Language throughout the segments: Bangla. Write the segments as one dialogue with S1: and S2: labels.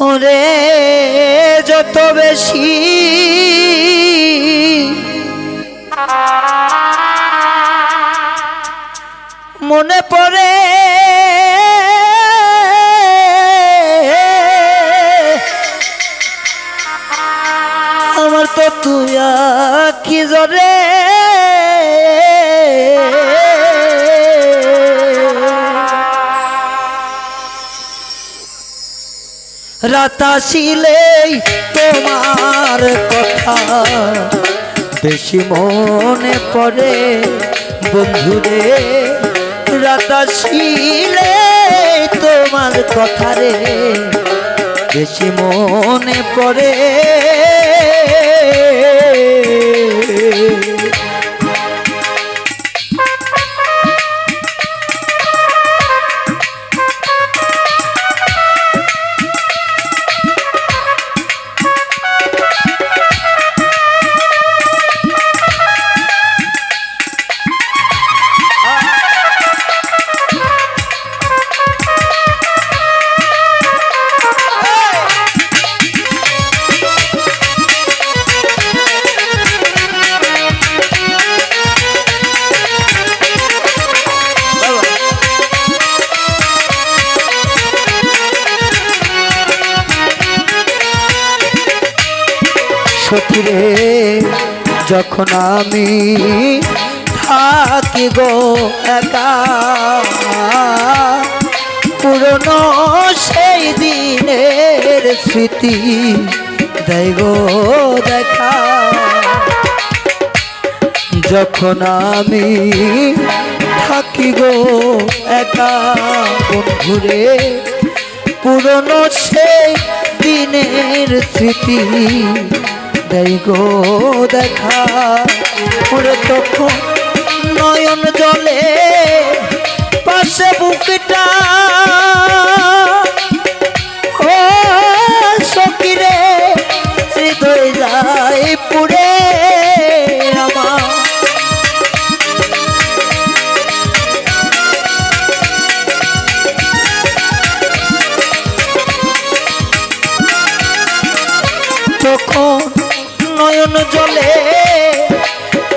S1: ওরে যত বেশি। মনে পড়ে আমার তো তুই কি জরে রাতাশিলেই তোমার কথা। বেশি মনে পড়ে বন্ধুরে রাতাশিলে তোমার কথা রে। বেশি মনে পড়ে সখিরে যখন আমি থাকি গো একা, পুরনো সেই দিনের স্মৃতি গো দেখা। যখন আমি থাকি গো একা, বন্ধুরে, পুরনো সেই দিনের স্মৃতি দেয় গো দেখা। ওরে তখন নয়ন জলে পাশে বুকটা। ও সকিরে হৃদয় যায় পুরে আমার। তখন নয়ন জলে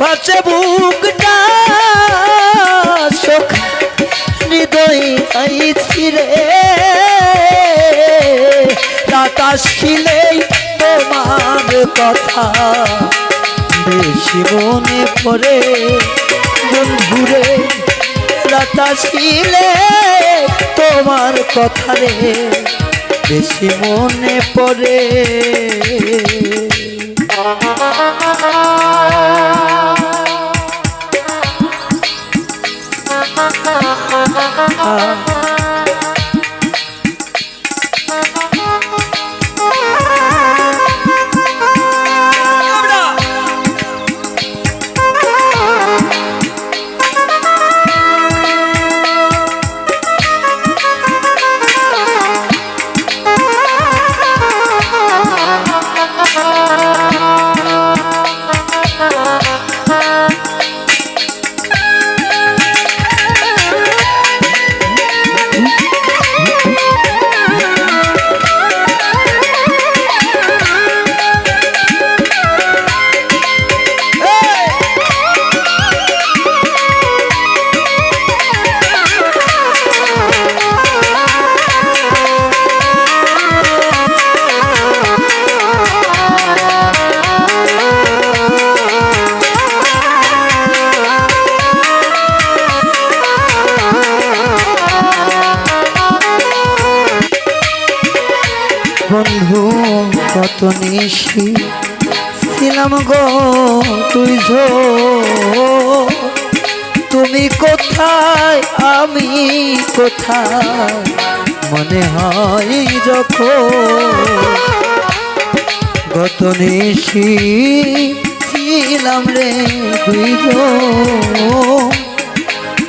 S1: পাশে বুকটা শোক, হৃদয় ছিড়ে রাতাস ছিলেই তোমার কথা, বেশি মনে পড়ে বন্ধুরে। ছিলে তোমার কথা রে, বেশি মনে পড়ে। Uh-huh. বন্ধু, কত নিশি ছিলাম গো তুই তুমি কোথায়, আমি কোথায়? মনে হয় যখন গত নিশি ছিলাম রে তুই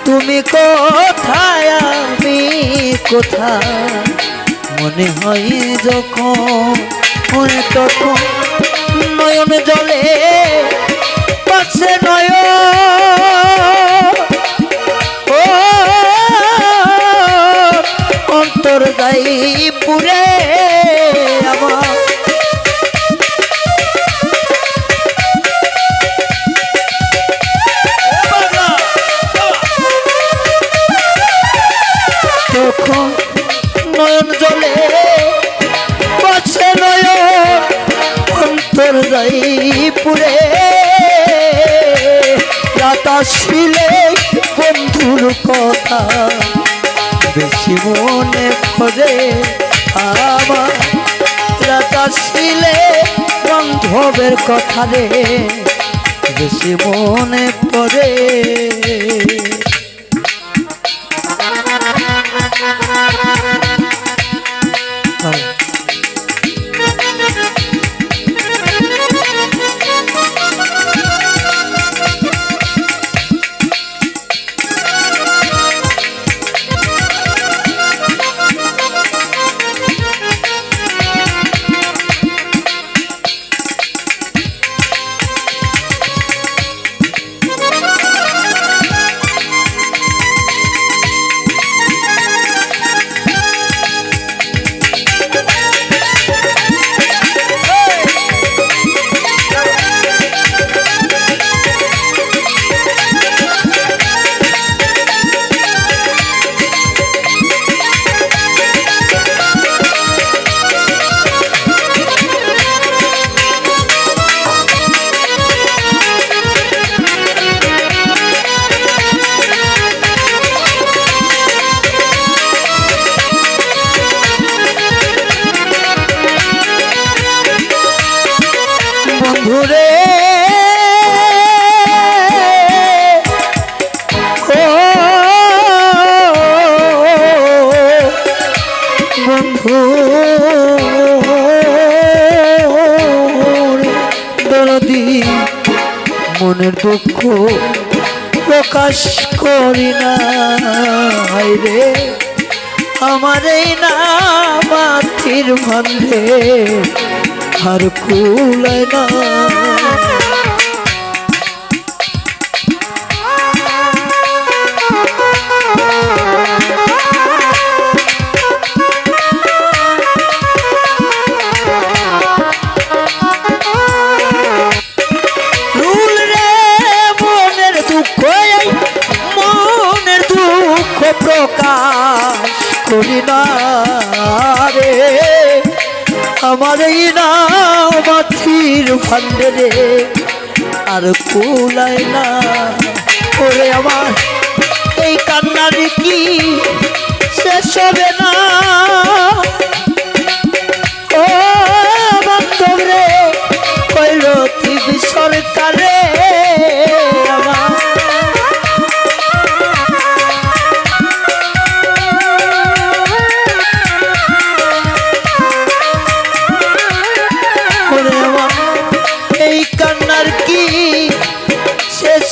S1: তুমি কোথায়, আমি কোথায়? মনে হয় যখন তখন নয়ন জলে পাশে নয় ও অন্তর যাই পুরে শিলে বন্ধুর কথা। বেশি মনে করে আমার আসিলে বান্ধবের কথা রে। বেশি মনে পড়ে মনের দুঃখ প্রকাশ করি না। রে আমার এই না মাথির বন্ধে আর কুলায় না। করি না রে আমার এই নাম মাথির ফান্ডে রে আর কুলায় না। ওরে আমার, এই কান্না কি শেষ হবে না?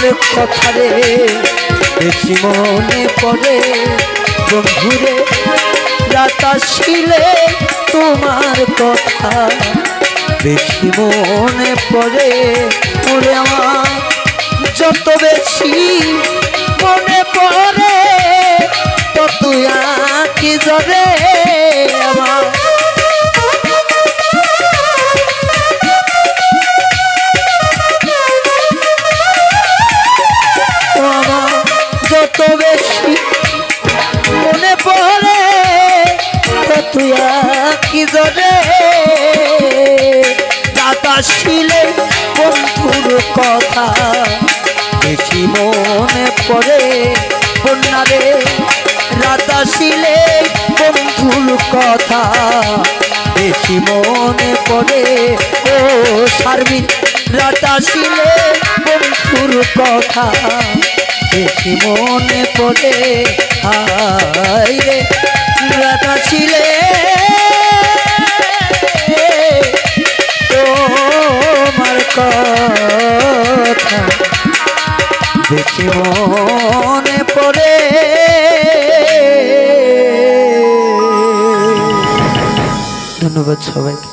S1: ওরে কথা রে বেশি মনে পড়ে বন্ধুরে, রাত তোমার কথা। বেশি মনে পড়ে পড়ে আমার যত বেশি মনে পড়ে তত আঁকি জরে আমার বেশি মনে পড়ে বন্যারে, রাতা শিলে বন্ধুর কথা। বেশি মনে পড়ে, ও সার্বিক রাতা শিলে বন্ধুর কথা। বেশি মনে পড়ে, হায় রে। মনে পড়ে। ধন্যবাদ সবাইকে।